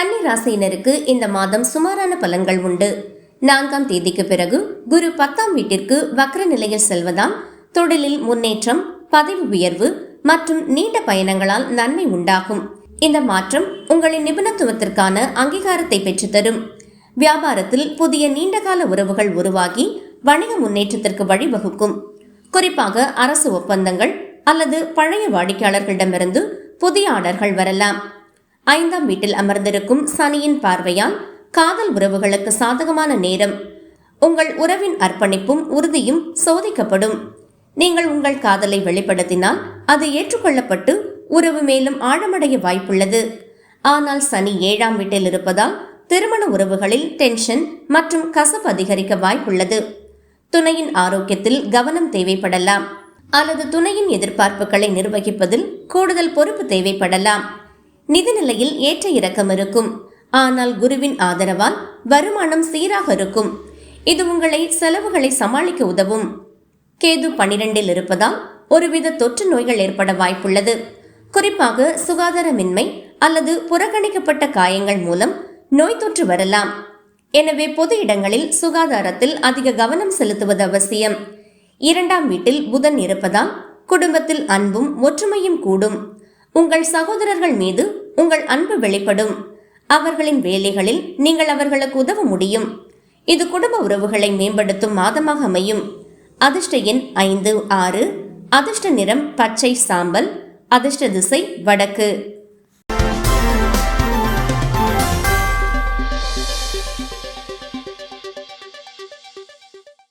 கன்னி ராசியினருக்கு இந்த மாதம் சுமாரான பலன்கள் உண்டு. நான்காம் தேதிக்கு பிறகு குரு பத்தாம் வீட்டிற்கு வக்ர நிலையில் செல்வதால் தொழிலில் முன்னேற்றம் பதவி உயர்வு மற்றும் நீண்ட பயணங்களால் நன்மை உண்டாகும். இந்த மாற்றம் உங்களின் நிபுணத்துவத்திற்கான அங்கீகாரத்தை பெற்றுத்தரும் வியாபாரத்தில் புதிய நீண்டகால உறவுகள் உருவாகி வணிக முன்னேற்றத்திற்கு வழிவகுக்கும். குறிப்பாக அரசு ஒப்பந்தங்கள் அல்லது பழைய வாடிக்கையாளர்களிடமிருந்து புதிய ஆர்டர்கள் வரலாம். ஐந்தாம் வீட்டில் அமர்ந்திருக்கும் சனியின் பார்வையால் காதல் உறவுகளுக்கு சாதகமான நேரம். உங்கள் உறவின் அர்ப்பணிப்பும் உறுதியும் சோதிக்கப்படும். நீங்கள் உங்கள் காதலை வெளிப்படுத்தினால் அது ஏற்றுக்கொள்ளப்பட்டு உறவு மேலும் ஆழமடைய வாய்ப்புள்ளது. ஆனால் சனி ஏழாம் வீட்டில் இருப்பதால் திருமண உறவுகளில் டென்ஷன் மற்றும் கசப்பு அதிகரிக்க வாய்ப்புள்ளது. துணையின் ஆரோக்கியத்தில் கவனம் தேவைப்படலாம். அல்லது துணையின் எதிர்பார்ப்புகளை நிர்வகிப்பதில் கூடுதல் பொறுப்பு தேவைப்படலாம். நிதிநிலையில் ஏற்ற இறக்கம் இருக்கும். ஆனால் குருவின் ஆதரவால் வருமானம் சீராக இருக்கும். இது உங்களை செலவுகளை சமாளிக்க உதவும். கேது பனிரெண்டில் இருப்பதால் ஒருவித தொற்று நோய்கள் ஏற்பட வாய்ப்புள்ளது. குறிப்பாக சுகாதாரமின்மை அல்லது புறக்கணிக்கப்பட்ட காயங்கள் மூலம் நோய் தொற்று வரலாம். எனவே பொது இடங்களில் சுகாதாரத்தில் அதிக கவனம் செலுத்துவது அவசியம். இரண்டாம் வீட்டில் புதன் இருப்பதால் குடும்பத்தில் அன்பும் ஒற்றுமையும் கூடும். உங்கள் சகோதரர்கள் மீது உங்கள் அன்பு வெளிப்படும். அவர்களின் வேலைகளில் நீங்கள் அவர்களுக்கு உதவ முடியும். இது குடும்ப உறவுகளை மேம்படுத்தும் மாதமாக அமையும். அதிர்ஷ்ட எண் ஐந்து ஆறு. அதிர்ஷ்ட நிறம் பச்சை சாம்பல். அதிர்ஷ்ட திசை வடக்கு.